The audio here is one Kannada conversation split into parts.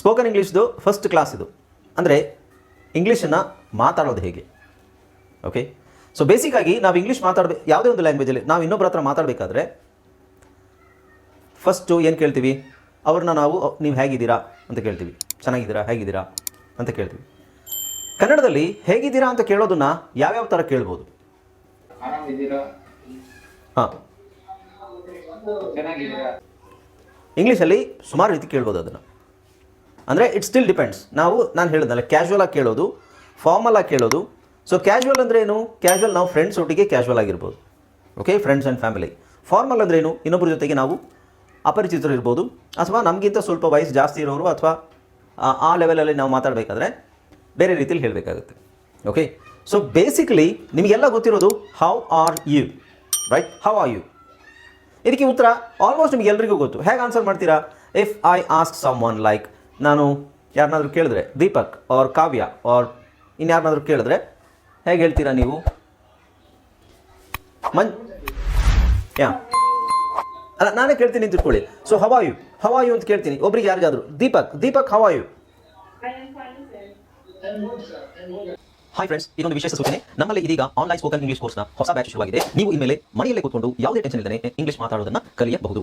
ಸ್ಪೋಕನ್ ಇಂಗ್ಲೀಷ್ದು ಫಸ್ಟ್ ಕ್ಲಾಸ್ ಇದು. ಅಂದರೆ ಇಂಗ್ಲೀಷನ್ನು ಮಾತಾಡೋದು ಹೇಗೆ? ಓಕೆ ಸೊ ಬೇಸಿಕ್ಕಾಗಿ ನಾವು ಇಂಗ್ಲೀಷ್ ಮಾತಾಡಬೇಕು ಯಾವುದೇ ಒಂದು ಲ್ಯಾಂಗ್ವೇಜಲ್ಲಿ ನಾವು ಇನ್ನೊಬ್ಬರ ಹತ್ರ ಮಾತಾಡಬೇಕಾದ್ರೆ ಫಸ್ಟು ಏನು ಕೇಳ್ತೀವಿ? ಅವ್ರನ್ನ ನಾವು ನೀವು ಹೇಗಿದ್ದೀರಾ ಅಂತ ಕೇಳ್ತೀವಿ. ಚೆನ್ನಾಗಿದ್ದೀರಾ ಹೇಗಿದ್ದೀರಾ ಅಂತ ಕೇಳ್ತೀವಿ. ಕನ್ನಡದಲ್ಲಿ ಹೇಗಿದ್ದೀರಾ ಅಂತ ಕೇಳೋದನ್ನ ಯಾವ್ಯಾವ ಥರ ಕೇಳ್ಬೋದು? ಹಾಂ. ಇಂಗ್ಲೀಷಲ್ಲಿ ಸುಮಾರು ರೀತಿ ಕೇಳ್ಬೋದು ಅದನ್ನು. ಅಂದರೆ ಇಟ್ ಸ್ಟಿಲ್ ಡಿಪೆಂಡ್ಸ್ ನಾವು, ನಾನು ಹೇಳಿದ್ನಲ್ಲ ಕ್ಯಾಶುವಲ್ ಆಗಿ ಕೇಳೋದು ಫಾರ್ಮಲ್ ಆಗಿ ಕೇಳೋದು. ಸೊ ಕ್ಯಾಶುವಲ್ ಅಂದರೆ ಏನು? ಕ್ಯಾಶುವಲ್ ನಾವು ಫ್ರೆಂಡ್ಸ್ ಒಟ್ಟಿಗೆ ಕ್ಯಾಶುವಲ್ ಆಗಿರ್ಬೋದು. Okay friends and family formal ಅಂದ್ರೆ ಏನು? ಇನ್ನೊಬ್ಬರ ಜೊತೆಗೆ ನಾವು ಅಪರಿಚಿತರು ಇರ್ಬೋದು. ಅಥವಾ ನಮಗಿಂತ ಸ್ವಲ್ಪ ವಯಸ್ಸು ಜಾಸ್ತಿ ಇರೋರು ಅಥವಾ, ಆ- ಲೆವೆಲಲ್ಲಿ ನಾವು ಮಾತಾಡಬೇಕಾದ್ರೆ ಬೇರೆ ರೀತಿಯಲ್ಲಿ ಹೇಳಬೇಕಾಗುತ್ತೆ. ಓಕೆ ಸೊ ಬೇಸಿಕಲಿ ನಿಮಗೆಲ್ಲ ಗೊತ್ತಿರೋದು how are you right how are you ಇದಕ್ಕೆ ಉತ್ತರ ಆಲ್ಮೋಸ್ಟ್ ನಿಮ್ಗೆ ಎಲ್ರಿಗೂ ಗೊತ್ತು. ಹೇಗೆ ಆನ್ಸರ್ ಮಾಡ್ತೀರಾ? If I ask someone like ನಾನು ಯಾರನ್ನಾದ್ರೂ ಕೇಳಿದ್ರೆ, ದೀಪಕ್ ಆರ್ ಕಾವ್ಯ ಅವ್ರ ಇನ್ಯಾರನ್ನಾದ್ರೂ ಕೇಳಿದ್ರೆ ಹೇಗೆ ಹೇಳ್ತೀರಾ ನೀವು? ಮನ್, ಯಾ. ಅಲ್ಲ, ನಾನೇ ಕೇಳ್ತೀನಿ ತಿಳ್ಕೊಳ್ಳಿ. ಸೊ ಹವಾಯು ಹವಾಯು ಅಂತ ಕೇಳ್ತೀನಿ. ಒಬ್ರಿಗೆ ಯಾರಿಗಾದ್ರು, Deepak Deepak how are you hi friends ಇದೊಂದು ವಿಶೇಷ ಸೂಚನೆ. ನಮ್ಮಲ್ಲಿ ಇದೀಗ ಆನ್ಲೈನ್ ಸ್ಪೋಕನ್ ಇಂಗ್ಲಿಷ್ ಕೋರ್ಸ್ನ ಹೊಸ ಬ್ಯಾಚ್ ಶುರುವಾಗಿದೆ. ನೀವು ಇನ್ಮೇಲೆ ಮನೆಯಲ್ಲೇ ಕೂತ್ಕೊಂಡು ಯಾವುದೇ ಟೆನ್ಷನ್ ಇಲ್ಲದೆ ಇಂಗ್ಲಿಷ್ ಮಾತಾಡೋದನ್ನ ಕಲಿಯಬಹುದು.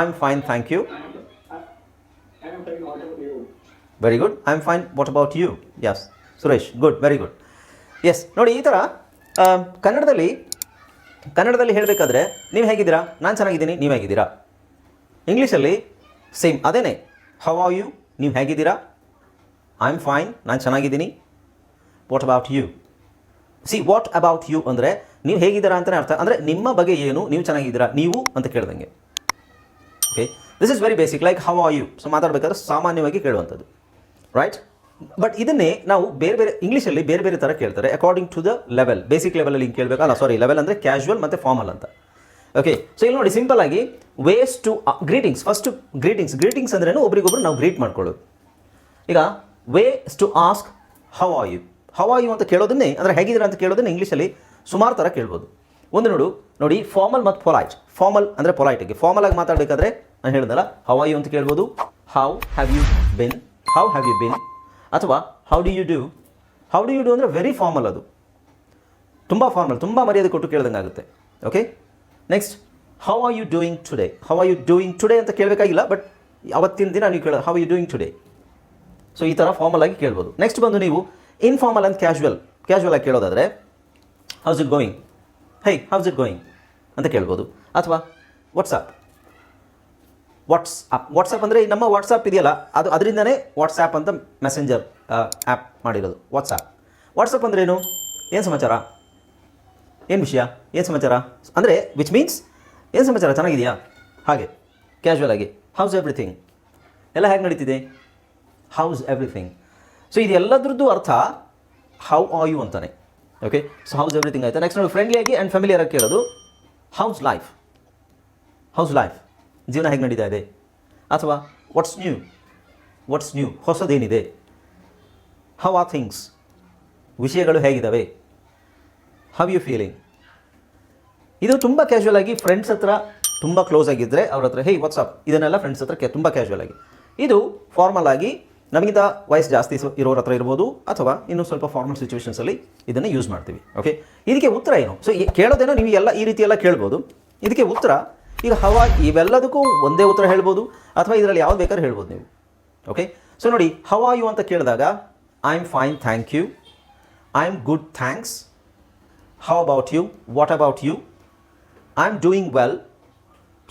am fine what about you very good I am fine what about you yes Suresh good very good yes ನೋಡಿ, ಈ ಥರ ಕನ್ನಡದಲ್ಲಿ ಕನ್ನಡದಲ್ಲಿ ಹೇಳಬೇಕಾದ್ರೆ, ನೀವು ಹೇಗಿದ್ದೀರಾ? ನಾನು ಚೆನ್ನಾಗಿದ್ದೀನಿ, ನೀವು ಹೇಗಿದ್ದೀರಾ? ಇಂಗ್ಲೀಷಲ್ಲಿ ಸೇಮ್ ಅದೇನೆ. ಹೌ ಆರ್ ಯು ನೀವು ಹೇಗಿದ್ದೀರಾ? ಐ ಆಮ್ ಫೈನ್ ನಾನು ಚೆನ್ನಾಗಿದ್ದೀನಿ. What about you see what about you ಅಂದರೆ, ನೀವು ಹೇಗಿದ್ದೀರಾ ಅಂತಲೇ ಅರ್ಥ. ಅಂದರೆ, ನಿಮ್ಮ ಬಗ್ಗೆ ಏನು, ನೀವು ಚೆನ್ನಾಗಿದ್ದೀರಾ, ನೀವು ಅಂತ ಕೇಳ್ದಂಗೆ. Okay this is very basic like how are you so ಮಾತಾಡಬೇಕಾದ್ರೆ ಸಾಮಾನ್ಯವಾಗಿ ಕೇಳುವಂಥದ್ದು. ರೈಟ್ ಬಟ್ ಇದನ್ನೇ ನಾವು ಬೇರೆ ಬೇರೆ ಇಂಗ್ಲೀಷಲ್ಲಿ ಬೇರೆ ಬೇರೆ ಥರ ಕೇಳ್ತಾರೆ according to the level basic ಲೆವೆಲಲ್ಲಿ ಹಿಂಗೆ ಕೇಳಬೇಕು. ಅಲ್ಲ ಸಾರಿ ಲೆವೆಲ್ ಅಂದರೆ ಕ್ಯಾಶುವಲ್ ಮತ್ತು ಫಾರ್ಮಲ್ ಅಂತ. ಓಕೆ ಸೊ ಇಲ್ಲಿ ನೋಡಿ ಸಿಂಪಲ್ ಆಗಿ ways to greetings first greetings greetings ಅಂದ್ರೇನು ಒಬ್ರಿಗೊಬ್ರು ನಾವು ಗ್ರೀಟ್ ಮಾಡ್ಕೊಳ್ಳೋದು. ಈಗ ways to ask how are you how are you ಅಂತ ಕೇಳೋದನ್ನೇ, ಅಂದರೆ ಹೇಗಿದ್ದೀರಾ ಅಂತ ಕೇಳೋದನ್ನೇ ಇಂಗ್ಲೀಷಲ್ಲಿ ಸುಮಾರು ಥರ ಕೇಳ್ಬೋದು. ಒಂದು ನೋಡು, ನೋಡಿ ಫಾರ್ಮಲ್ ಮತ್ತು ಪೊಲೈಟ್ ಫಾರ್ಮಲ್ ಅಂದರೆ ಪೊಲೈಟಿಗೆ ಫಾರ್ಮಲ್ ಆಗಿ ಮಾತಾಡಬೇಕಾದ್ರೆ ನಾನು ಹೇಳಿದಲ್ಲ ಹೌ ಆರ್ ಯು ಅಂತ ಕೇಳ್ಬೋದು. How have you been how have you been ಅಥವಾ how do you do how do you do ಅಂದರೆ ವೆರಿ ಫಾರ್ಮಲ್ ಅದು. ತುಂಬ ಫಾರ್ಮಲ್ ತುಂಬ ಮರ್ಯಾದೆ ಕೊಟ್ಟು ಕೇಳ್ದಂಗೆ ಆಗುತ್ತೆ. Okay next how are you doing today how are you doing today ಅಂತ ಕೇಳಬೇಕಾಗಿಲ್ಲ ಬಟ್ ಅವತ್ತಿನ ದಿನ ನೀವು ಕೇಳೋದು how you doing today so ಈ ಥರ ಫಾರ್ಮಲ್ ಆಗಿ ಕೇಳ್ಬೋದು. ನೆಕ್ಸ್ಟ್ ಬಂದು ನೀವು ಇನ್ಫಾರ್ಮಲ್ ಆ್ಯಂಡ್ ಕ್ಯಾಶುವಲ್ ಕ್ಯಾಶುವಲ್ ಆಗಿ ಕೇಳೋದಾದರೆ how's it going hi how's it going ಅಂತ ಕೇಳ್ಬೋದು. ಅಥವಾ ವಾಟ್ಸಪ್ ವಾಟ್ಸ್ಆಪ್ ವಾಟ್ಸಪ್ ಅಂದರೆ ನಮ್ಮ ವಾಟ್ಸಪ್ ಇದೆಯಲ್ಲ, ಅದು ಅದರಿಂದನೇ ವಾಟ್ಸ್ಆ್ಯಪ್ ಅಂತ ಮೆಸೆಂಜರ್ ಆ್ಯಪ್ ಮಾಡಿರೋದು. ವಾಟ್ಸಪ್ ವಾಟ್ಸಪ್ ಅಂದ್ರೇನು ಏನು? ಸಮಾಚಾರ? ಏನು ವಿಷಯ? ಏನು ಸಮಾಚಾರ? ಅಂದರೆ ವಿಚ್ ಮೀನ್ಸ್ ಏನು ಸಮಾಚಾರ? ಚೆನ್ನಾಗಿದೆಯಾ? ಹಾಗೆ ಕ್ಯಾಶುವಲ್ ಆಗಿ. ಹೌಸ್ ಎವ್ರಿಥಿಂಗ್ ಎಲ್ಲ ಹೇಗೆ ನಡೀತಿದೆ? ಹೌಸ್ ಎವ್ರಿಥಿಂಗ್ ಸೊ ಇದೆಲ್ಲದ್ರದ್ದು ಅರ್ಥ ಹೌ ಆರ್ ಯು ಅಂತಾನೆ. ಓಕೆ ಸೊ ಹೌಸ್ ಎವ್ರಿಥಿಂಗ್ ಆಯಿತು? ನೆಕ್ಸ್ಟ್ ನೋಡಿ ಫ್ರೆಂಡ್ಲಿಯಾಗಿ ಆ್ಯಂಡ್ ಫ್ಯಾಮಿಲಿಯರಾಗಿ ಕೇಳೋದು ಹೌಸ್ ಲೈಫ್ ಹೌಸ್ ಲೈಫ್ ಜೀವನ ಹೇಗೆ ನಡೀತಾ ಇದೆ? ಅಥವಾ ವಾಟ್ಸ್ ನ್ಯೂ ವಾಟ್ಸ್ ನ್ಯೂ ಹೊಸದೇನಿದೆ? ಹೌ ಆರ್ ಥಿಂಗ್ಸ್ ವಿಷಯಗಳು ಹೇಗಿದ್ದಾವೆ ಹವ್ ಯು ಫೀಲಿಂಗ್ ಇದು ತುಂಬ ಕ್ಯಾಶುವಲ್ ಆಗಿ ಫ್ರೆಂಡ್ಸ್ ಹತ್ರ ತುಂಬ ಕ್ಲೋಸ್ ಆಗಿದ್ದರೆ ಅವ್ರ ಹತ್ರ ಹೇ ವಾಟ್ಸಪ್ ಇದನ್ನೆಲ್ಲ ಫ್ರೆಂಡ್ಸ್ ಹತ್ರ ತುಂಬ ಕ್ಯಾಶುವಲ್ ಆಗಿ. ಇದು ಫಾರ್ಮಲ್ ಆಗಿ ನಮಗಿಂತ ವಯಸ್ಸು ಜಾಸ್ತಿ ಇರೋರ ಹತ್ರ ಇರ್ಬೋದು, ಅಥವಾ ಇನ್ನೂ ಸ್ವಲ್ಪ ಫಾರ್ಮಲ್ ಸಿಚುವೇಷನ್ಸಲ್ಲಿ ಇದನ್ನು ಯೂಸ್ ಮಾಡ್ತೀವಿ ಓಕೆ ಇದಕ್ಕೆ ಉತ್ತರ ಏನು? ಸೊ ಕೇಳೋದೇನೋ ನೀವು ಎಲ್ಲ ಈ ರೀತಿ ಎಲ್ಲ ಕೇಳ್ಬೋದು. ಇದಕ್ಕೆ ಉತ್ತರ ಈಗ ಹವಾ ಇವೆಲ್ಲದಕ್ಕೂ ಒಂದೇ ಉತ್ತರ ಹೇಳ್ಬೋದು ಅಥವಾ ಇದರಲ್ಲಿ ಯಾವ್ದು ಬೇಕಾದ್ರೆ ಹೇಳ್ಬೋದು ನೀವು. ಓಕೆ ಸೊ ನೋಡಿ ಹವ ಯು ಅಂತ ಕೇಳಿದಾಗ I am fine thank you I am good thanks how about you what about you I am doing well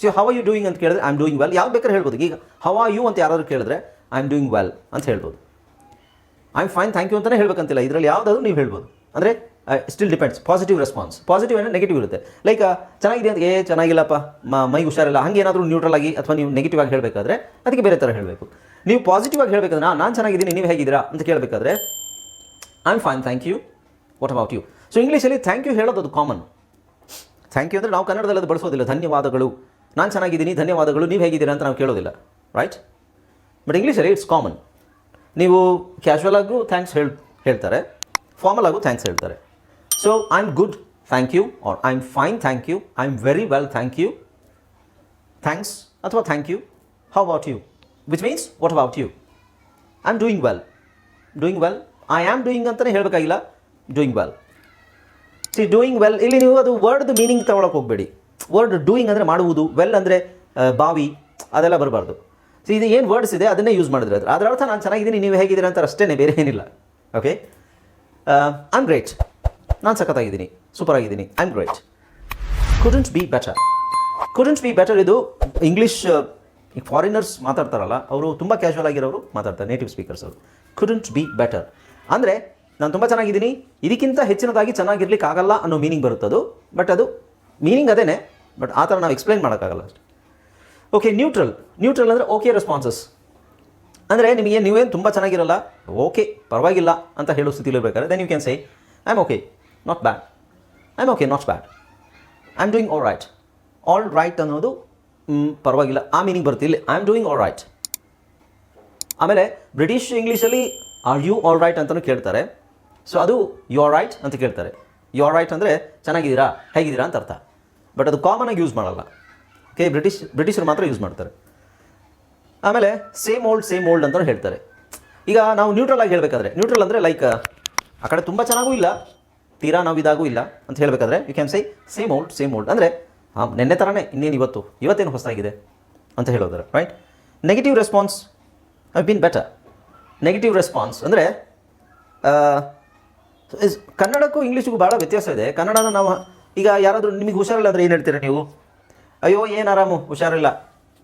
so how are you doing ಅಂತ ಕೇಳಿದ್ರೆ ಐ ಆಮ್ ಡೂಯಿಂಗ್ ವೆಲ್ ಯಾವ್ದು ಬೇಕಾದ್ರೆ ಹೇಳ್ಬೋದು. ಈಗ ಹೌ ಆರ್ ಯು ಅಂತ ಯಾರಾದರೂ ಕೇಳಿದ್ರೆ ಐ ಆಮ್ ಡೂಯಿಂಗ್ ವೆಲ್ ಅಂತ ಹೇಳ್ಬೋದು. I am fine thank you ಅಂತಲೇ ಹೇಳ್ಬೇಕಂತಿಲ್ಲ. ಇದರಲ್ಲಿ ಯಾವುದಾದ್ರು ನೀವು ಹೇಳ್ಬೋದು. ಅಂದರೆ still depends positive response positive ಅಂದರೆ ನೆಗೆಟಿವ್ ಇರುತ್ತೆ. ಲೈಕ್ ಚೆನ್ನಾಗಿದೆ ಅಂತ, ಏ, ಚೆನ್ನಾಗಿಲ್ಲಪ್ಪ. ಮೈ ಹುಷಾರಿಲ್ಲ. ಹಾಗೆ ಏನಾದರೂ ನ್ಯೂಟ್ರಲ್ ಆಗಿ ಅಥವಾ ನೀವು ನೆಗೆಟಿವ್ ಆಗಿ ಹೇಳಬೇಕಾದ್ರೆ ಅದಕ್ಕೆ ಬೇರೆ ಥರ ಹೇಳಬೇಕು. ನೀವು ಪಾಸಿಟಿವ್ ಆಗಿ ಹೇಳಬೇಕಾದ್ರೆ ನಾನು ಚೆನ್ನಾಗಿದ್ದೀನಿ, ನೀವು ಹೇಗಿದ್ದೀರಾ? ಅಂತ ಕೇಳಬೇಕಾದ್ರೆ I am fine thank you what about you so ಇಂಗ್ಲೀಷಲ್ಲಿ ಥ್ಯಾಂಕ್ ಯು ಹೇಳೋದು ಅದು ಕಾಮನ್ ಥ್ಯಾಂಕ್ ಯು ಅಂದರೆ ನಾವು ಕನ್ನಡದಲ್ಲಿ ಅದು ಬಳಸೋದಿಲ್ಲ. ಧನ್ಯವಾದಗಳು. ನಾನು ಚೆನ್ನಾಗಿದ್ದೀನಿ, ಧನ್ಯವಾದಗಳು. ನೀವು ಹೇಗಿದ್ದೀರಾ? ಅಂತ ನಾವು ಕೇಳೋದಿಲ್ಲ. ರೈಟ್ ಬಟ್ ಇಂಗ್ಲೀಷಲ್ಲಿ ಇಟ್ಸ್ ಕಾಮನ್ ನೀವು ಕ್ಯಾಶುವಲ್ ಆಗು ಥ್ಯಾಂಕ್ಸ್ ಹೇಳ್ ಹೇಳ್ತಾರೆ. ಫಾರ್ಮಲ್ ಆಗು ಥ್ಯಾಂಕ್ಸ್ ಹೇಳ್ತಾರೆ. Thank you are I am fine thank you I am very well thank you thanks ಅಥವಾ thank you how about you which means what about you I am doing well doing well I am doing ಅಂತಲೇ ಹೇಳಬೇಕಾಗಿಲ್ಲ. Doing well see doing well ಇಲ್ಲಿ ನೀವು ಅದು ವರ್ಡ್ದು ಮೀನಿಂಗ್ ತಗೊಳಕ್ಕೆ ಹೋಗಬೇಡಿ. ವರ್ಡ್ ಡೂಯಿಂಗ್ ಅಂದರೆ ಮಾಡುವುದು ವೆಲ್ ಅಂದರೆ ಬಾವಿ, ಅದೆಲ್ಲ ಬರಬಾರ್ದು. ಸೊ ಇದು ಏನು ವರ್ಡ್ಸ್ ಇದೆ, ಅದನ್ನೇ ಯೂಸ್ ಮಾಡಿದ್ರೆ ಅದು ಅದರ ಅರ್ಥ ನಾನು ಚೆನ್ನಾಗಿದ್ದೀನಿ, ನೀವು ಹೇಗಿದ್ದೀರಾ ಅಂತ ಅಷ್ಟೇ ಬೇರೆ ಏನಿಲ್ಲ. ಓಕೆ ಐ ಆಮ್ ಗ್ರೇಟ್ ನಾನು ಸಖತ್ತಾಗಿದ್ದೀನಿ. ಸೂಪರ್ ಆಗಿದ್ದೀನಿ I am great couldn't be better couldn't be better ಇದು ಇಂಗ್ಲೀಷ್ ಫಾರಿನರ್ಸ್ ಮಾತಾಡ್ತಾರಲ್ಲ, ಅವರು ತುಂಬ ಕ್ಯಾಶುವಲ್ ಆಗಿರೋರು ಮಾತಾಡ್ತಾರೆ ನೇಟಿವ್ ಸ್ಪೀಕರ್ಸ್ ಅವರು. ಕುಡಂಟ್ ಬಿ ಬೆಟರ್ ಅಂದರೆ, ನಾನು ತುಂಬ ಚೆನ್ನಾಗಿದ್ದೀನಿ, ಇದಕ್ಕಿಂತ ಹೆಚ್ಚಿನದಾಗಿ ಚೆನ್ನಾಗಿರ್ಲಿಕ್ಕೆ ಆಗಲ್ಲ ಅನ್ನೋ ಮೀನಿಂಗ್ ಬರುತ್ತದು ಬಟ್ ಅದು ಮೀನಿಂಗ್ ಅದೇನೆ ಬಟ್ ಆ ಥರ ನಾವು ಎಕ್ಸ್ಪ್ಲೈನ್ ಮಾಡೋಕ್ಕಾಗಲ್ಲ ಅಷ್ಟೆ. ಓಕೆ ನ್ಯೂಟ್ರಲ್ ನ್ಯೂಟ್ರಲ್ ಅಂದರೆ ಓಕೆ ರೆಸ್ಪಾನ್ಸಸ್ ಅಂದರೆ ನಿಮಗೆ ನೀವೇನು ತುಂಬ ಚೆನ್ನಾಗಿರಲ್ಲ ಓಕೆ ಪರವಾಗಿಲ್ಲ ಅಂತ ಹೇಳೋ ಸ್ಥಿತಿಲಿರ್ಬೇಕಾದ್ರೆ then you can say I am okay not bad I am okay not bad I am doing all right all right ಅನ್ನೋದು ಪರವಾಗಿಲ್ಲ. ಆ ಮೀನಿಂಗ್ ಬರುತ್ತೆ ಇಲ್ಲಿ. I am doing all right ಆಮೇಲೆ ಬ್ರಿಟಿಷ್ ಇಂಗ್ಲೀಷಲ್ಲಿ ಆರ್ ಯು ಆಲ್ ರೈಟ್ ಅಂತಲೂ ಕೇಳ್ತಾರೆ. ಸೊ ಅದು ಯು ಆರ್ ರೈಟ್ ಅಂತ ಕೇಳ್ತಾರೆ. ಯು ಆರ್ ರೈಟ್ ಅಂದರೆ, ಚೆನ್ನಾಗಿದ್ದೀರಾ? ಹೇಗಿದ್ದೀರಾ? ಅಂತ ಅರ್ಥ. ಬಟ್ ಅದು ಕಾಮನ್ ಆಗಿ ಯೂಸ್ ಮಾಡಲ್ಲ. ಓಕೆ ಬ್ರಿಟಿಷ್ ಬ್ರಿಟಿಷರು ಮಾತ್ರ ಯೂಸ್ ಮಾಡ್ತಾರೆ. ಆಮೇಲೆ ಸೇಮ್ ಓಲ್ಡ್ ಸೇಮ್ ಓಲ್ಡ್ ಅಂತ ಹೇಳ್ತಾರೆ. ಈಗ ನಾವು ನ್ಯೂಟ್ರಲ್ ಆಗಿ ಹೇಳಬೇಕಾದ್ರೆ ನ್ಯೂಟ್ರಲ್ ಅಂದರೆ ಲೈಕ್ ಆ ಕಡೆ ತುಂಬ ಚೆನ್ನಾಗೂ ಇಲ್ಲ. ತೀರಾ ನಾವು ಇದಾಗೂ ಇಲ್ಲ ಅಂತ ಹೇಳಬೇಕಾದ್ರೆ you can say same old same old ಅಂದರೆ ಹಾಂ ನೆನ್ನೆ ಥರನೇ ಇನ್ನೇನು ಇವತ್ತು? ಇವತ್ತೇನು ಹೊಸದಾಗಿದೆ ಅಂತ ಹೇಳೋದಾರೆ right negative response I been better negative response ಅಂದರೆ ಕನ್ನಡಕ್ಕೂ ಇಂಗ್ಲೀಷಿಗೂ ಭಾಳ ವ್ಯತ್ಯಾಸ ಇದೆ. ಕನ್ನಡನ ನಾವು, ಈಗ ಯಾರಾದರೂ ನಿಮಗೆ ಹುಷಾರಿಲ್ಲ ಅಂದರೆ ಏನು ಹೇಳ್ತೀರಾ ನೀವು? ಅಯ್ಯೋ, ಏನು ಆರಾಮು? ಹುಷಾರಿಲ್ಲ.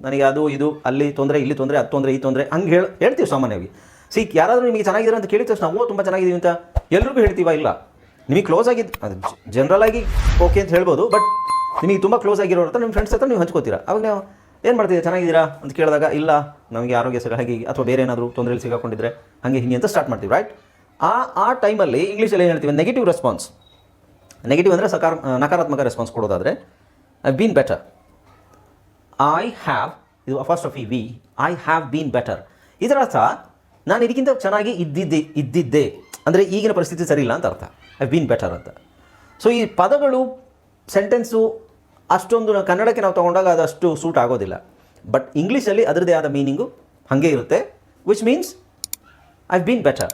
ನನಗೆ ಅದು, ಇದು, ಅಲ್ಲಿ ತೊಂದರೆ, ಇಲ್ಲಿ ತೊಂದರೆ, ಅದು ತೊಂದರೆ, ಈ ತೊಂದರೆ, ಹಂಗೆ ಹೇಳಿ, ಹೇಳ್ತೀವಿ ಸಾಮಾನ್ಯವಾಗಿ. ಸಿ ಯಾರಾದರೂ ನಿಮಗೆ ಚೆನ್ನಾಗಿದ್ದೀರಾ ಅಂತ ಕೇಳಿದ ತಕ್ಷಣ, ಓ, ತುಂಬ ಚೆನ್ನಾಗಿದ್ದೀವಿ ಅಂತ ಎಲ್ರಿಗೂ ಹೇಳ್ತೀವ? ಇಲ್ಲ. ನಿಮಗೆ ಕ್ಲೋಸ್ ಆಗಿದ್ದು ಅದು ಜನರಲ್ ಆಗಿ ಓಕೆ ಅಂತ ಹೇಳ್ಬೋದು ಬಟ್ ನಿಮಗೆ ತುಂಬ ಕ್ಲೋಸ್ ಆಗಿರೋ ಹತ್ರ ನಿಮ್ಮ ಫ್ರೆಂಡ್ಸ್ ಹತ್ರ ನೀವು ಹಂಚ್ಕೋತೀರಾ? ಅವಾಗ ನೀವು, ಏನು ಮಾಡ್ತೀರಾ ಚೆನ್ನಾಗಿದ್ದೀರಾ? ಅಂತ ಕೇಳಿದಾಗ, ಇಲ್ಲ, ನಮಗೆ ಆರೋಗ್ಯ ಹಾಗೆ ಹೀಗೆ ಅಥವಾ ಬೇರೆ ಏನಾದರೂ ತೊಂದರೆಯಲ್ಲಿ ಸಿಗಾಕೊಂಡಿದ್ರೆ ಹಾಗೆ ಹಿಂಗೆ ಅಂತ ಸ್ಟಾರ್ಟ್ ಮಾಡ್ತೀವಿ ರೈಟ್ ಆ ಆ ಟೈಮಲ್ಲಿ ಇಂಗ್ಲೀಷಲ್ಲಿ ಏನು ಹೇಳ್ತೀವಿ? ನೆಗೆಟಿವ್ ರೆಸ್ಪಾನ್ಸ್ ನೆಗೆಟಿವ್ ಅಂದರೆ ಸಕಾರ, ನಕಾರಾತ್ಮಕ response ಕೊಡೋದಾದರೆ I been better I have ಇದು ಫಸ್ಟ್ ಆಫ್ ಇ ವಿ ಐ ಹ್ಯಾವ್ ಬೀನ್ ಬೆಟರ್ ಇದರ ಅರ್ಥ ನಾನು ಇದಕ್ಕಿಂತ ಚೆನ್ನಾಗಿ ಇದ್ದಿದ್ದೆ ಇದ್ದಿದ್ದೆ. ಅಂದರೆ ಈಗಿನ ಪರಿಸ್ಥಿತಿ ಸರಿ ಇಲ್ಲ ಅಂತ ಅರ್ಥ. ಐ ಬೀನ್ ಬೆಟರ್ ಅಂತ. ಸೊ ಈ ಪದಗಳು ಸೆಂಟೆನ್ಸು ಅಷ್ಟೊಂದು ಕನ್ನಡಕ್ಕೆ ನಾವು ತೊಗೊಂಡಾಗ ಅದು ಅಷ್ಟು ಸೂಟ್ ಆಗೋದಿಲ್ಲ ಬಟ್ ಇಂಗ್ಲೀಷಲ್ಲಿ ಅದರದೇ ಆದ ಮೀನಿಂಗು ಹಾಗೆ ಇರುತ್ತೆ which means I been better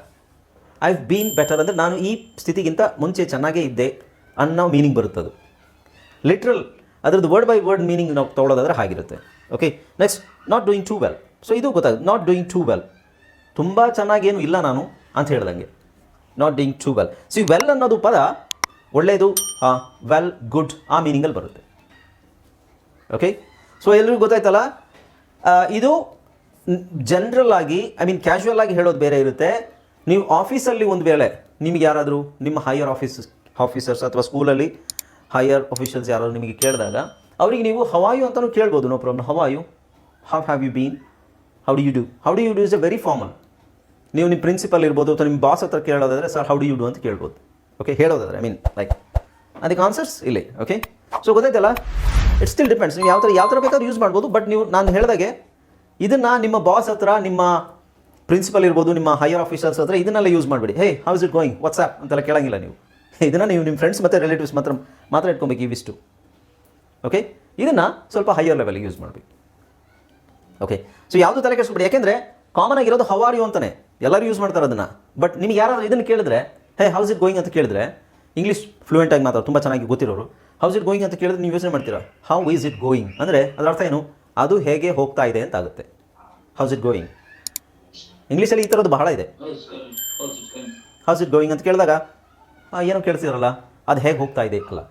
I been better ಅಂದರೆ ನಾನು ಈ ಸ್ಥಿತಿಗಿಂತ ಮುಂಚೆ ಚೆನ್ನಾಗೇ ಇದ್ದೆ ಅನ್ನೋ ಮೀನಿಂಗ್ ಬರುತ್ತದು ಲಿಟ್ರಲ್ ಅದರದ್ದು ವರ್ಡ್ ಬೈ ವರ್ಡ್ ಮೀನಿಂಗ್ ನಾವು ತೊಗೊಳೋದಾದ್ರೆ ಹಾಗಿರುತ್ತೆ. Okay next not doing too well so ಇದು ಗೊತ್ತಾಗುತ್ತೆ. ನಾಟ್ ಡೂಯಿಂಗ್ ಟೂ ವೆಲ್ ತುಂಬ ಚೆನ್ನಾಗೇನು ಇಲ್ಲ ನಾನು ಅಂತ ಹೇಳ್ದಂಗೆ. Not doing too well see well ಅನ್ನೋದು ಪದ ಒಳ್ಳೆಯದು ವೆಲ್ ಗುಡ್ ಆ ಮೀನಿಂಗಲ್ಲಿ ಬರುತ್ತೆ. ಓಕೆ ಸೊ ಎಲ್ರಿಗೂ ಗೊತ್ತಾಯ್ತಲ್ಲ? ಇದು ಜನರಲ್ ಆಗಿ ಐ ಮೀನ್ ಕ್ಯಾಶುವಲ್ ಆಗಿ ಹೇಳೋದು ಬೇರೆ ಇರುತ್ತೆ. ನೀವು ಆಫೀಸಲ್ಲಿ ಒಂದು ವೇಳೆ, ನಿಮಗೆ ಯಾರಾದರೂ ನಿಮ್ಮ ಹೈಯರ್ ಆಫೀಸ್ ಆಫೀಸರ್ಸ್ ಅಥವಾ ಸ್ಕೂಲಲ್ಲಿ ಹೈಯರ್ ಅಫಿಷಿಯಲ್ಸ್ ಯಾರಾದರೂ ನಿಮಗೆ ಕೇಳಿದಾಗ, ಅವರಿಗೆ ನೀವು ಹವಾಯು ಅಂತಲೂ ಕೇಳ್ಬೋದು no problem how are you how have you been how do you do how do you do is a very formal ನೀವು ನಿಮ್ಮ ಪ್ರಿನ್ಸಿಪಲ್ ಇರ್ಬೋದು ಅಥವಾ ನಿಮ್ಮ ಬಾಸ್ ಹತ್ರ ಕೇಳೋದಾದರೆ sir how do you do ಅಂತ ಕೇಳ್ಬೋದು. ಓಕೆ ಹೇಳೋದಾದ್ರೆ ಐ ಮೀನ್ ಲೈಕ್ ಅದಕ್ಕೆ ಆನ್ಸರ್ಸ್ ಇಲ್ಲಿ ಓಕೆ ಸೊ ಗೊತ್ತಾಯ್ತಲ್ಲ? ಇಟ್ಸ್ ಸ್ಟಿಲ್ ಡಿಪೆಂಡ್ಸ್ ನೀವು ಯಾವ ಥರ ಯಾವ ಥರ ಬೇಕಾದ್ರೂ ಯೂಸ್ ಮಾಡ್ಬೋದು ಬಟ್ ನೀವು, ನಾನು ಹೇಳಿದಾಗೆ, ಇದನ್ನು ನಿಮ್ಮ ಬಾಸ್ ಹತ್ರ, ನಿಮ್ಮ ಪ್ರಿನ್ಸಿಪಲ್ ಇರ್ಬೋದು, ನಿಮ್ಮ ಹೈಯರ್ ಆಫೀಸರ್ಸ್ ಹತ್ರ ಇದನ್ನೆಲ್ಲ ಯೂಸ್ ಮಾಡಬೇಡಿ. Hey how is it going WhatsApp ಅಂತೆಲ್ಲ ಕೇಳಂಗಿಲ್ಲ ನೀವು. ಇದನ್ನು ನೀವು ನಿಮ್ಮ ಫ್ರೆಂಡ್ಸ್ ಮತ್ತು ರಿಲೇಟಿವ್ಸ್ ಮಾತ್ರ ಮಾತ್ರ ಇಟ್ಕೊಬೇಕು ಇವಿಷ್ಟು ಓಕೆ ಇದನ್ನು ಸ್ವಲ್ಪ ಹೈಯರ್ ಲೆವೆಲ್ಗೆ ಯೂಸ್ ಮಾಡಬೇಕು. ಓಕೆ ಸೊ ಯಾವುದು ತಲೆ ಕೆಡಿಸ್ಬಿಡಿ. ಯಾಕೆಂದರೆ ಕಾಮನ್ ಆಗಿರೋದು ಹವಾರ್ ಯು ಅಂತಾನೆ. ಎಲ್ಲರೂ ಯೂಸ್ ಮಾಡ್ತಾರೆ ಅದನ್ನು. ಬಟ್ ನಿಮ್ಗೆ ಯಾರಾದರೂ ಇದನ್ನು ಕೇಳಿದ್ರೆ ಹೇ ಹೌಸ್ ಇಟ್ ಗೋಯಿಂಗ್ ಅಂತ ಕೇಳಿದ್ರೆ ಇಂಗ್ಲೀಷ್ ಫ್ಲೂಯೆಂಟ್ ಆಗಿ ಮಾತಾಡೋ ತುಂಬ ಚೆನ್ನಾಗಿ ಗೊತ್ತಿರೋರು. ಹೌಸ್ ಇಟ್ ಗೋಯಿಂಗ್ ಅಂತ ಕೇಳಿದ್ರೆ ನೀವು ಯೋಚನೆ ಮಾಡ್ತೀರಾ? ಹೌ ಈಸ್ ಇಟ್ ಗೋಯಿಂಗ್ ಅಂದರೆ ಅದರ ಅರ್ಥ ಏನು? ಅದು ಹೇಗೆ ಹೋಗ್ತಾ ಇದೆ ಅಂತ ಆಗುತ್ತೆ. ಹೌಸ್ ಇಟ್ ಗೋಯಿಂಗ್ ಇಂಗ್ಲೀಷಲ್ಲಿ ಈ ಥರದ್ದು ಬಹಳ ಇದೆ? ಹೌಸ್ ಇಟ್ ಗೋಯಿಂಗ್ ಅಂತ ಕೇಳಿದಾಗ ಏನೋ ಕೇಳ್ತಿದ್ರಲ್ಲ, ಅದು ಹೇಗೆ ಹೋಗ್ತಾ ಇದೆ? ಅಲ್ಲ.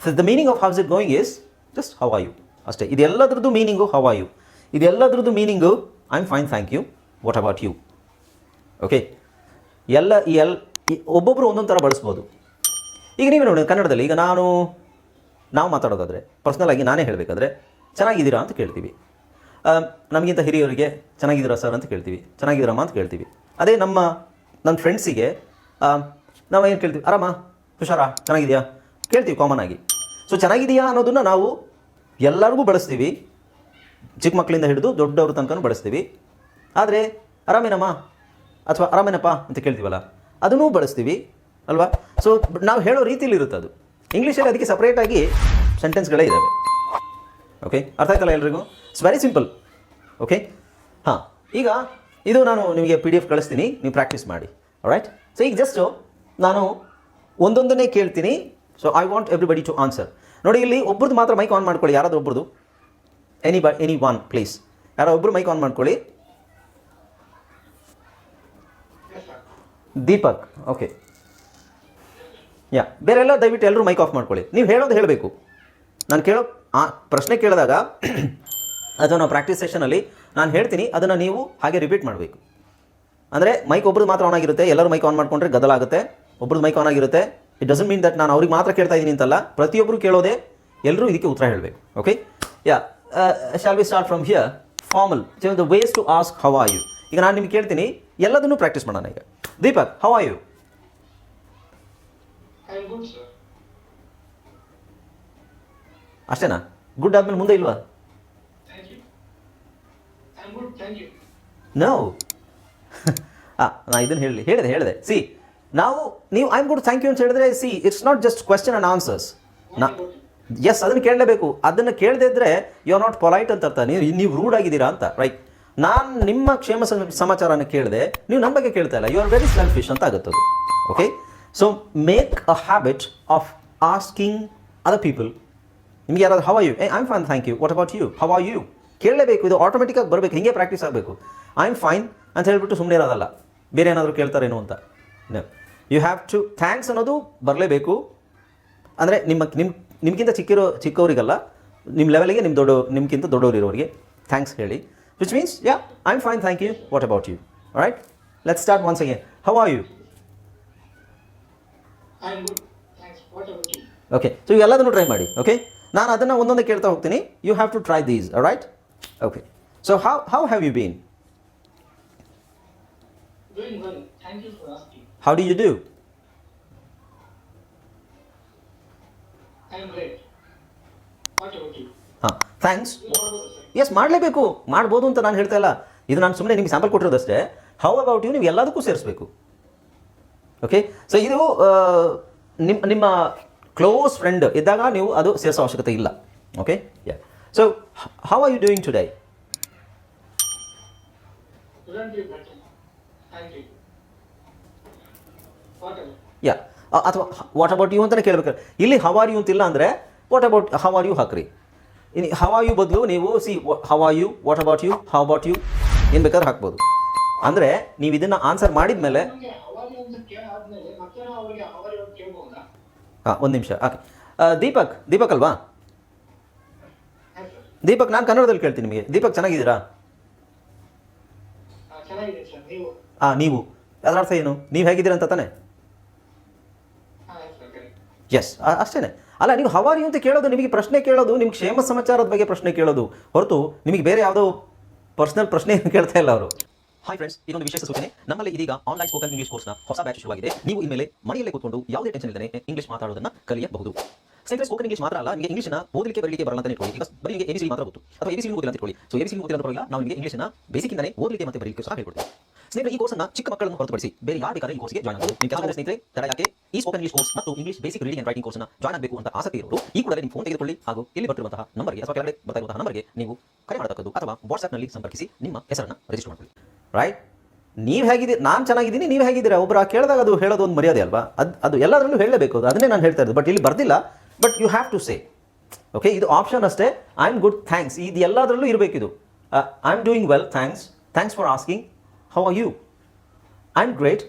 So the meaning of how's it going is just how are you ಅಷ್ಟೇ. ಇದೆಲ್ಲದ್ರದ್ದು meaning how are you ಇದೆಲ್ಲದ್ರದ್ದು meaning I am fine thank you what about you okay ಎಲ್ಲ ಈ ಎಲ್ ಒಬ್ಬೊಬ್ಬರು ಒಂದೊಂದು ಥರ ಬಳಸ್ಬೋದು. ಈಗ ನೀವೇ ನೋಡಿ, ಕನ್ನಡದಲ್ಲಿ ಈಗ ನಾನು ನಾವು ಮಾತಾಡೋದಾದರೆ ಪರ್ಸ್ನಲ್ ಆಗಿ ನಾನೇ ಹೇಳಬೇಕಾದ್ರೆ, ಚೆನ್ನಾಗಿದ್ದೀರಾ ಅಂತ ಕೇಳ್ತೀವಿ. ನಮಗಿಂತ ಹಿರಿಯರಿಗೆ ಚೆನ್ನಾಗಿದ್ದೀರಾ ಸರ್ ಅಂತ ಕೇಳ್ತೀವಿ. ಚೆನ್ನಾಗಿದ್ದೀರಮ್ಮ ಅಂತ ಕೇಳ್ತೀವಿ. ಅದೇ ನಮ್ಮ ನನ್ನ ಫ್ರೆಂಡ್ಸಿಗೆ ನಾವು ಏನು ಕೇಳ್ತೀವಿ? ಆರಾಮ? ಹುಷಾರಾ? ಚೆನ್ನಾಗಿದೆಯಾ? ಕೇಳ್ತೀವಿ ಕಾಮನ್ ಆಗಿ. ಸೊ ಚೆನ್ನಾಗಿದೆಯಾ ಅನ್ನೋದನ್ನು ನಾವು ಎಲ್ಲರಿಗೂ ಬಳಸ್ತೀವಿ. ಚಿಕ್ಕ ಮಕ್ಕಳಿಂದ ಹಿಡಿದು ದೊಡ್ಡವ್ರ ತನಕ ಬಳಸ್ತೀವಿ. ಆದರೆ, ಆರಾಮೇನಮ್ಮ? ಅಥವಾ ಆರಾಮೇನಪ್ಪ ಅಂತ ಕೇಳ್ತೀವಲ್ಲ, ಅದನ್ನೂ ಬಳಸ್ತೀವಿ, ಅಲ್ವಾ? ಸೊ ನಾವು ಹೇಳೋ ರೀತಿಯಲ್ಲಿ ಇರುತ್ತೆ ಅದು ಇಂಗ್ಲೀಷಲ್ಲಿ ಅದಕ್ಕೆ ಸಪ್ರೇಟಾಗಿ ಸೆಂಟೆನ್ಸ್ಗಳೇ ಇದ್ದಾವೆ ಓಕೆ ಅರ್ಥ ಆಯ್ತಲ್ಲ ಎಲ್ರಿಗೂ? ಇಟ್ಸ್ ವೆರಿ ಸಿಂಪಲ್ ಓಕೆ ಹಾಂ. ಈಗ ಇದು ನಾನು ನಿಮಗೆ ಪಿ ಡಿ ಎಫ್ ಕಳಿಸ್ತೀನಿ, ನೀವು ಪ್ರಾಕ್ಟೀಸ್ ಮಾಡಿ. ರೈಟ್ ಸೊ ಈಗ ಜಸ್ಟು ನಾನು ಒಂದೊಂದನ್ನೇ ಕೇಳ್ತೀನಿ. So I want everybody to answer ನೋಡಿ, ಇಲ್ಲಿ ಒಬ್ರದ್ದು ಮಾತ್ರ ಮೈಕ್ ಆನ್ ಮಾಡ್ಕೊಳ್ಳಿ. ಯಾರಾದರೂ ಒಬ್ರದ್ದು? ಎನಿ ಬ ಎನಿ ಒನ್ ಪ್ಲೀಸ್ ಯಾರೋ ಒಬ್ಬರು ಮೈಕ್ ಆನ್ ಮಾಡ್ಕೊಳ್ಳಿ. ದೀಪಕ್ ಓಕೆ ಯಾ ಬೇರೆಲ್ಲ ದಯವಿಟ್ಟು ಎಲ್ಲರೂ ಮೈಕ್ ಆಫ್ ಮಾಡ್ಕೊಳ್ಳಿ. ನೀವು ಹೇಳೋದು ಹೇಳಬೇಕು. ನಾನು ಕೇಳೋ, ಆ ಪ್ರಶ್ನೆ ಕೇಳಿದಾಗ ಅಥವಾ ನಾವು ಪ್ರಾಕ್ಟೀಸ್ ಸೆಷನಲ್ಲಿ ನಾನು ಹೇಳ್ತೀನಿ, ಅದನ್ನು ನೀವು ಹಾಗೆ ರಿಪೀಟ್ ಮಾಡಬೇಕು. ಅಂದರೆ ಮೈಕ್ ಒಬ್ರದ್ದು ಮಾತ್ರ ಆನ್ ಆಗಿರುತ್ತೆ, ಎಲ್ಲರೂ ಮೈಕ್ ಆನ್ ಮಾಡ್ಕೊಂಡ್ರೆ ಗದಲ ಆಗುತ್ತೆ ಒಬ್ರದ್ದು ಮೈಕ್ ಆನ್ ಆಗಿರುತ್ತೆ. ಇಟ್ ಡಸನ್ ಮೀನ್ ದಟ್ ನಾನು ಅವ್ರಿಗೆ ಮಾತ್ರ ಕೇಳ್ತಾ ಇದ್ದೀನಿ ಅಂತಲ್ಲ ಪ್ರತಿಯೊಬ್ಬರು ಕೇಳೋದೇ ಎಲ್ಲರೂ ಇದಕ್ಕೆ ಉತ್ತರ ಹೇಳಬೇಕು okay yeah shall we start from here formal the ways to ask how are you ಈಗ ನಾನು ನಿಮ್ಗೆ ಕೇಳ್ತೀನಿ, ಎಲ್ಲದನ್ನೂ ಪ್ರಾಕ್ಟೀಸ್ ಮಾಡೋಣ ಈಗ. Deepak how are you I'm good, sir. ಅಷ್ಟೇನಾ? ಗುಡ್ ಆದ್ಮೇಲೆ ಮುಂದೆ ಇಲ್ವಾ? Thank you. I'm good, thank you. No ಆ ನಾ ಇದನ್ನು ಹೇಳಿ ಹೇಳಿದೆ ಹೇಳಿದೆ. ಸಿ ನಾವು ನೀವು I am good thank you ಅಂತ ಹೇಳಿದ್ರೆ see it's not just question and answers ನಾ ಎಸ್ ಅದನ್ನು ಕೇಳಲೇಬೇಕು. ಅದನ್ನು ಕೇಳದೇ ಇದ್ದರೆ ಯು ಆರ್ ನಾಟ್ ಪೊಲೈಟ್ ಅಂತ ಅರ್ಥ. ನೀವು ನೀವು ರೂಡ್ ಆಗಿದ್ದೀರಾ ಅಂತ ರೈಟ್ ನಾನು ನಿಮ್ಮ ಕ್ಷೇಮ ಸಮ- ಸಮಾಚಾರನ ಕೇಳಿದೆ, ನೀವು ನಮ್ಮ ಬಗ್ಗೆ ಕೇಳ್ತಾ ಇಲ್ಲ. ಯು ಆರ್ ವೆರಿ ಸೆಲ್ಫಿಶ್ ಅಂತ ಆಗುತ್ತೆ ಅದು. Okay so make a habit of asking other people ನಿಮ್ಗೆ ಯಾರಾದ್ರು how are you I am fine thank you what about you how are you ಕೇಳಲೇಬೇಕು, ಇದು ಆಟೋಮೆಟಿಕ್ಕಾಗಿ ಬರಬೇಕು, ಹಿಂಗೆ ಪ್ರಾಕ್ಟೀಸ್ ಆಗಬೇಕು. ಐ ಆಮ್ ಫೈನ್ ಅಂತ ಹೇಳ್ಬಿಟ್ಟು ಸುಮ್ಮನೆ ಇರೋದಲ್ಲ. ಬೇರೆ ಏನಾದರೂ ಕೇಳ್ತಾರೇನೋ ಅಂತ. ಯು ಹ್ಯಾವ್ ಟು ಥ್ಯಾಂಕ್ಸ್ ಅನ್ನೋದು ಬರಲೇಬೇಕು. ಅಂದರೆ ನಿಮ್ಮ ನಿಮ್ಮ ನಿಮ್ಗಿಂತ ಚಿಕ್ಕಿರೋ, ಚಿಕ್ಕವರಿಗಲ್ಲ. ನಿಮ್ಮ ಲೆವೆಲಿಗೆ ನಿಮ್ಮ ದೊಡ್ಡ, ನಿಮ್ಗಿಂತ ದೊಡ್ಡವರು ಇರೋರಿಗೆ ಥ್ಯಾಂಕ್ಸ್ ಹೇಳಿ. Which means ya I am fine thank you what about you right let start once again how are you I am good, thanks. What about you? Okay so ಇವೆಲ್ಲದನ್ನು try ಮಾಡಿ ಓಕೆ ನಾನು ಅದನ್ನು ಒಂದೊಂದೇ ಕೇಳ್ತಾ ಹೋಗ್ತೀನಿ you have to try these right okay so how how have you been Doing well, thank you for asking. How do you do I am great. What about you? Thanks. Yes ಮಾಡಲೇಬೇಕು. ಮಾಡ್ಬೋದು ಅಂತ ನಾನು ಹೇಳ್ತಾ ಇಲ್ಲ. ಇದು ನಾನು ಸುಮ್ಮನೆ ನಿಮಗೆ ಸ್ಯಾಂಪಲ್ ಕೊಟ್ಟಿರೋದಷ್ಟೇ. ಹೌ ಅಬೌಟ್ ಯು ನೀವು ಎಲ್ಲದಕ್ಕೂ ಸೇರಿಸ್ಬೇಕು. ಓಕೆ ಸೊ ಇದು ನಿಮ್ಮ ನಿಮ್ಮ ಕ್ಲೋಸ್ ಫ್ರೆಂಡ್ ಇದ್ದಾಗ ನೀವು ಅದು ಸೇರಿಸೋ ಅವಶ್ಯಕತೆ ಇಲ್ಲ. Okay yeah so how are you doing today yeah ಅಥವಾ ವಾಟ್ ಅಬೌಟ್ ಯು ಅಂತಲೇ ಕೇಳಬೇಕು ಇಲ್ಲಿ ಹವ್ ಆರ್ ಯು ಅಂತಿಲ್ಲ ಅಂದರೆ ವಾಟ್ ಅಬೌಟ್ ಹವ್ ಯು ಹಾಕ್ರಿ ಹವಾಯು ಬದಲು ನೀವು see how are you what about you how about you ಏನು ಬೇಕಾದ್ರೂ ಹಾಕ್ಬೋದು. ಅಂದರೆ ನೀವು ಇದನ್ನು ಆನ್ಸರ್ ಮಾಡಿದ ಮೇಲೆ ಹಾಂ ಒಂದು ನಿಮಿಷ. ಓಕೆ ದೀಪಕ್ ದೀಪಕ್ ಅಲ್ವಾ? ದೀಪಕ್ ನಾನು ಕನ್ನಡದಲ್ಲಿ ಕೇಳ್ತೀನಿ ನಿಮಗೆ. ದೀಪಕ್ ಚೆನ್ನಾಗಿದ್ದೀರಾ? ಹಾಂ ನೀವು. ಅದರ ಅರ್ಥ ಏನು? ನೀವು ಹೇಗಿದ್ದೀರಾ ಅಂತ ತಾನೆ? ಎಸ್ ಅಷ್ಟೇ ಅಲ್ಲ ನೀವು ಹವಾರಿ ಅಂತ ಕೇಳೋದು ನಿಮಗೆ ಪ್ರಶ್ನೆ ಕೇಳೋದು ನಿಮ್ಗೆ ಕ್ಷೇಮ ಸಮಾಚಾರದ ಬಗ್ಗೆ ಪ್ರಶ್ನೆ ಕೇಳೋದು ಹೊರತು ನಿಮಗೆ ಬೇರೆ ಯಾವುದೋ ಪರ್ಸನಲ್ ಪ್ರಶ್ನೆ ಕೇಳ್ತಾ ಇಲ್ಲ ಅವರು. ಹಾಯ್ ಫ್ರೆಂಡ್ಸ್ ಇದೊಂದು ವಿಶೇಷ ಸೂಚನೆ. ನಮ್ಮಲ್ಲಿ ಇದೀಗ ಆನ್ಲೈನ್ ಸ್ಪೋಕನ್ ಇಂಗ್ಲಿಷ್ ಕೋರ್ಸ್ನ ಹೊಸ ಬ್ಯಾಚ್ ಶುರುವಾಗಿದೆ. ನೀವು ಇನ್ಮೇಲೆ ಮನೆಯಲ್ಲೇ ಕೂತ್ಕೊಂಡು ಯಾವುದೇ ಟೆನ್ಷನ್ ಇಲ್ಲದೆ ಇಂಗ್ಲಿಷ್ ಮಾತಾಡೋದನ್ನ ಕಲಿಯಬಹುದು. ಸ್ನೇಹಿತರೆ ಸ್ಪೋಕನ್ ಇಂಗ್ಲಿಷ್ ಮಾತ್ರ ಅಲ್ಲ ನಿಮಗೆ ಇಂಗ್ಲಿಷ್ನ ಓದಲಿಕ್ಕೆ ಬರಲಿಕ್ಕೆ ಬರಲ್ಲ ಅಂತ ಇಟ್ಕೊಳ್ಳಿ. ಈಗ ಬರೀ ಎಬಿಸಿ ಮಾತ್ರ ಗೊತ್ತು. ಅಥವಾ ಎಬಿಸಿ ಓದಿಲ್ಲ ಅಂತ ಇಟ್ಕೊಳ್ಳಿ ಸೊ ಎಬಿಸಿ ಓದಿಲ್ಲ ನಾವು ನಿಮಗೆ ಇಂಗ್ಲಿಷ್ನ ಬೇಸಿಕ್ಕಿಂದನೇ ಓದಲಿಕ್ಕೆ ಮತ್ತೆ ಬರಲಿಕ್ಕೆ ಸಹ ಹೇಳ್ಕೊಡ್ತೀವಿ. ಸ್ನೇಹಿತರೆ, ಈ ಕೋರ್ಸ್ನ ಚಿಕ್ಕ ಮಕ್ಕಳನ್ನು ಹೊರತುಪಡಿಸಿ ಬೇರೆ ಯಾರು ಬೇಕಾದ್ರೆ ಈ ಕೋರ್ಸ್ಗೆ ಜಾಯ್ನ್ ಆಗಬಹುದು ನಿಮ್ಮ ಕೆಲಸ ಸ್ನೇಹಿತರೆ, ತಡ ಯಾಕೆ? ಈ ಸ್ಪೋಕನ್ ಇಂಗ್ಲಿಷ್ ಕೋರ್ಸ್ ಮತ್ತು English basic reading and writing ಕೋರ್ಸ್ನ ಜಾಯ್ನ್ ಆಗಬೇಕು ಅಂತ ಆಸಕ್ತಿ ಇರೋರು, ಈ ಕೂಡಲೇ ನಿಮ್ಮ ಫೋನ್ ತೆಗೆದುಕೊಳ್ಳಿ ಹಾಗೂ ಇಲ್ಲಿ ಬರ್ತಿರುವಂತಹ ನಂಬರ್ಗೆ ಅಥವಾ ಕೆಳಗಡೆ ಬರ್ತಾ ನಂಬರ್ಗೆ ನೀವು ಕರೆ ಮಾಡತಕ್ಕದ್ದು ಅಥವಾ ವಾಟ್ಸ್ಆಪ್ನಲ್ಲಿ ಸಂಪರ್ಕಿಸಿ ನಿಮ್ಮ ಹೆಸರನ್ನು ರಿಜಿಸ್ಟರ್ ಮಾಡ್ಕೊಳ್ಳಿ. ರೈಟ್ ನೀವು ಹೇಗಿದ್ದೀರಿ ನಾನು ಚೆನ್ನಾಗಿದ್ದೀನಿ, ನೀವು ಹೇಗಿದ್ದೀರಾ? ಒಬ್ಬರು ಕೇಳಿದಾಗ ಅದು ಹೇಳೋದು ಒಂದು ಮರ್ಯಾದೆ ಅಲ್ವಾ? ಅದು ಅದು ಎಲ್ಲದರಲ್ಲೂ ಹೇಳಬೇಕು ಅದು ಅದನ್ನೇ ನಾನು ಹೇಳ್ತಾ ಇರೋದು. ಬಟ್ ಇಲ್ಲಿ ಬರ್ದಿಲ್ಲ. But you have to say okay ಇದು ಆಪ್ಷನ್ ಅಷ್ಟೇ. ಐ ಆಮ್ ಗುಡ್ ಥ್ಯಾಂಕ್ಸ್ ಇದು ಎಲ್ಲದರಲ್ಲೂ ಇರಬೇಕಿದು. I am doing well thanks thanks for asking how are you? I'm great.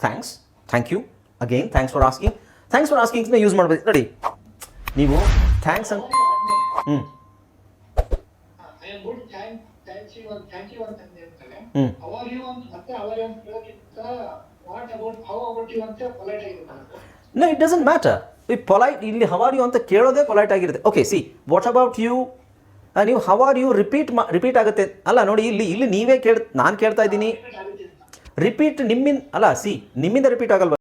Thanks. Thank you again thanks asking. Asking thanks for ಆಸ್ಕಿಂಗ್ಸ್ನ use ಮಾಡಬೇಕು. ನೋಡಿ ನೀವು ಥ್ಯಾಂಕ್ಸ್ ಅಂತ ಹ್ಞೂ ನೋ ಇಟ್ ಡಸಂಟ್ ಮ್ಯಾಟರ್ ಈ ಪೊಲೈಟ್ ಇಲ್ಲಿ ಹವಾರ್ ಯು ಅಂತ ಕೇಳೋದೇ ಪೊಲೈಟ್ ಆಗಿರುತ್ತೆ. Okay see what about you ನೀವು ಹವಾರ್ ಯು ರಿಪೀಟ್ ಮಾ ರಿಪೀಟ್ ಆಗುತ್ತೆ. ಅಲ್ಲ, ನೋಡಿ, ಇಲ್ಲಿ ಇಲ್ಲಿ ನೀವೇ ಕೇಳ್, ನಾನು ಕೇಳ್ತಾ ಇದ್ದೀನಿ. ರಿಪೀಟ್ ನಿಮ್ಮಿಂದ, ಅಲ್ಲ ಸಿ ನಿಮ್ಮಿಂದ ರಿಪೀಟ್ ಆಗಲ್ವಾ?